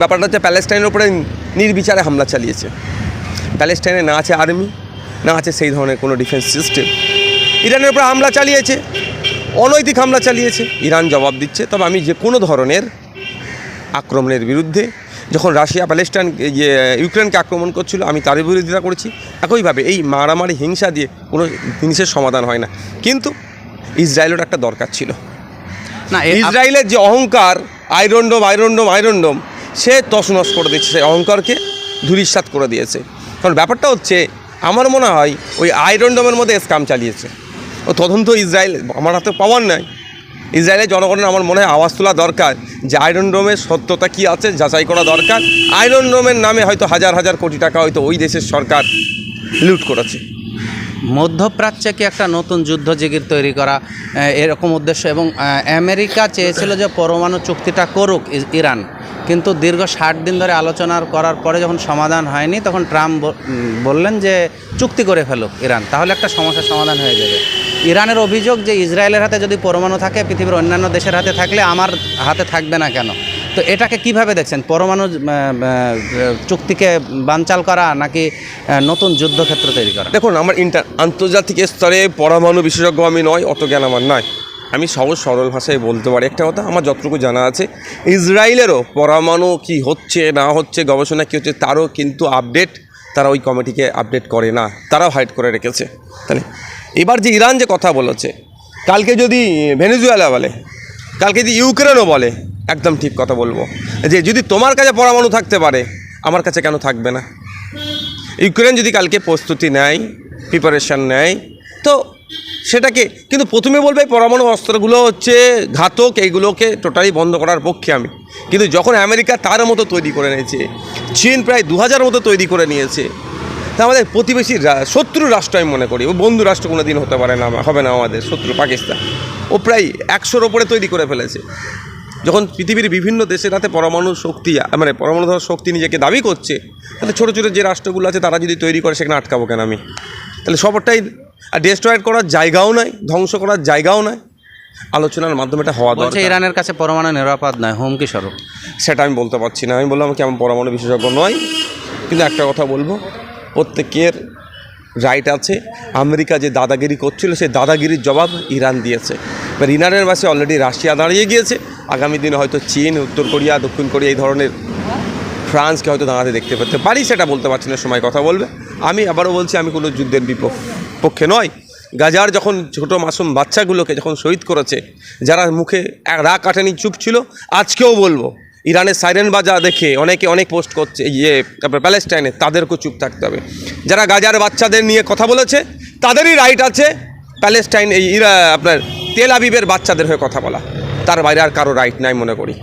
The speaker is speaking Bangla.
ব্যাপারটা হচ্ছে প্যালেস্টাইনের উপরে নির্বিচারে হামলা চালিয়েছে। প্যালেস্টাইনে না আছে আর্মি না আছে সেই ধরনের কোনো ডিফেন্স সিস্টেম। ইরানের উপরে হামলা চালিয়েছে অনৈতিক হামলা চালিয়েছে। ইরান জবাব দিচ্ছে তবে আমি যে কোনো ধরনের আক্রমণের বিরুদ্ধে যখন রাশিয়া প্যালেস্টাইন ইয়ে ইউক্রেনকে আক্রমণ করছিল আমি তার বিরোধিতা করেছি। একইভাবে এই মারামারি হিংসা দিয়ে কোনো জিনিসের সমাধান হয় না। কিন্তু ইসরায়েলের একটা দরকার ছিল। না ইসরায়েলের যে অহংকার আইরন্ডম আইরন্ডম আইরন্ডম সে তছনছ করে দিচ্ছে, সেই অহংকারকে ধূলিসাৎ করে দিয়েছে। কারণ ব্যাপারটা হচ্ছে, আমার মনে হয় ওই আয়রন ডোমের মধ্যে স্কাম চালিয়েছে। ও তদন্ত ইসরায়েল, আমার হাতে পাওয়ার নাই। ইসরায়েলের জনগণের আমার মনে হয় আওয়াজ তোলা দরকার যে আয়রন ডোমের সত্যতা কী আছে, যাচাই করা দরকার। আয়রন ডোমের নামে হয়তো হাজার হাজার কোটি টাকা হয়তো ওই দেশের সরকার লুট করেছে। মধ্যপ্রাচ্যে কি একটা নতুন যুদ্ধ জিগির তৈরি করা এরকম উদ্দেশ্য? এবং আমেরিকা চেয়েছিল যে পরমাণু চুক্তিটা করুক ইরান। কিন্তু দীর্ঘ ষাট দিন ধরে আলোচনা করার পরে যখন সমাধান হয়নি, তখন ট্রাম্প বললেন যে চুক্তি করে ফেলুক ইরান, তাহলে একটা সমস্যার সমাধান হয়ে যাবে। ইরানের অভিযোগ যে ইসরায়েলের হাতে যদি পরমাণু থাকে, পৃথিবীর অন্যান্য দেশের হাতে থাকলে আমার হাতে থাকবে না কেন? তো এটাকে কীভাবে দেখছেন? পরমাণু চুক্তিকে বানচাল করা নাকি নতুন যুদ্ধক্ষেত্র তৈরি করা? দেখুন, আমার ইন্টার আন্তর্জাতিক স্তরে পরমাণু বিশেষজ্ঞ আমি নয়, অত জ্ঞান আমার নয় আমি সহজ সরল ভাষায় বলতে পারি একটা কথা, আমার যতটুকু জানা আছে, ইসরায়েলেরও পরমাণু কি হচ্ছে, না হচ্ছে, গবেষণা কী হচ্ছে, তারও কিন্তু আপডেট তারা ওই কমিটিকে আপডেট করে না, তারাও হাইড করে রেখেছে। তাহলে, এবার যে ইরান যে কথা বলেছে, কালকে যদি ভেনেজুয়েলা বলে, কালকে যদি ইউক্রেনও বলে একদম ঠিক কথা বলব। যে যদি তোমার কাছে পরমাণু থাকতে পারে, আমার কাছে কেন থাকবে না? ইউক্রেন যদি কালকে প্রস্তুতি নেয় প্রিপারেশান নেয়, তো সেটাকে, কিন্তু প্রথমে বলবে পরমাণু অস্ত্রগুলো হচ্ছে ঘাতক, এইগুলোকে টোটালি বন্ধ করার পক্ষে আমি। কিন্তু যখন আমেরিকা তার মতো তৈরি করে নিয়েছে, চীন প্রায় দু হাজার মতো তৈরি করে নিয়েছে, তা আমাদের প্রতিবেশী শত্রু রাষ্ট্র আমি মনে করি। ও বন্ধু রাষ্ট্র কোনো দিন হতে পারে না, হবে না আমাদের শত্রু, পাকিস্তান। ও প্রায় একশোর ওপরে তৈরি করে ফেলেছে। যখন পৃথিবীর বিভিন্ন দেশের হাতে পরমাণু শক্তি মানে পরমাণু ধর শক্তি নিজেকে দাবি করছে তাহলে ছোটো ছোটো যে রাষ্ট্রগুলো আছে তারা যদি তৈরি করে সেখানে আটকাবো কেন আমি? তাহলে সবটাই আর ডেস্ট্রয়েড করার জায়গাও নাই ধ্বংস করার জায়গাও নাই। আলোচনার মাধ্যমে এটা হওয়া দরকার। ইরানের কাছে পরমাণু নিরাপদ নয় হুমকি স্বরূপ। সেটা আমি বলতে পারছি না। আমি বললাম কি আমি পরমাণু বিশেষজ্ঞ নয় কিন্তু একটা কথা বলব প্রত্যেকের রাইট আছে। আমেরিকা যে দাদাগিরি করছিল সেই দাদাগিরির জবাব ইরান দিয়েছে। এবার ইরানের পাশে অলরেডি রাশিয়া দাঁড়িয়ে গিয়েছে। আগামী দিনে হয়তো চীন, উত্তর কোরিয়া, দক্ষিণ কোরিয়া এই ধরনের ফ্রান্সকে হয়তো দাঁড়াতে দেখতে পেতে পারি, সেটা বলতে পারছি না, সময় কথা বলবে। আমি আবারও বলছি, আমি কোনো যুদ্ধের বিপক্ষ পক্ষে নয়। গাজার যখন ছোটো মাসুম বাচ্চাগুলোকে যখন শহীদ করেছে, যারা মুখে রা কাটানি, চুপ ছিল, আজকেও বলব, ইরানের সাইরেন বাজা দেখে অনেকে অনেক পোস্ট করছে ইয়ে তারপরে প্যালেস্টাইনে, তাদেরকেও চুপ থাকতে হবে। যারা গাজার বাচ্চাদের নিয়ে কথা বলেছে, তাদেরই রাইট আছে, প্যালেস্টাইন, এই ইরা, আপনার তেল আবিবের বাচ্চাদের হয়ে কথা বলা। তার বাইরে আর কারও রাইট নাই মনে করি।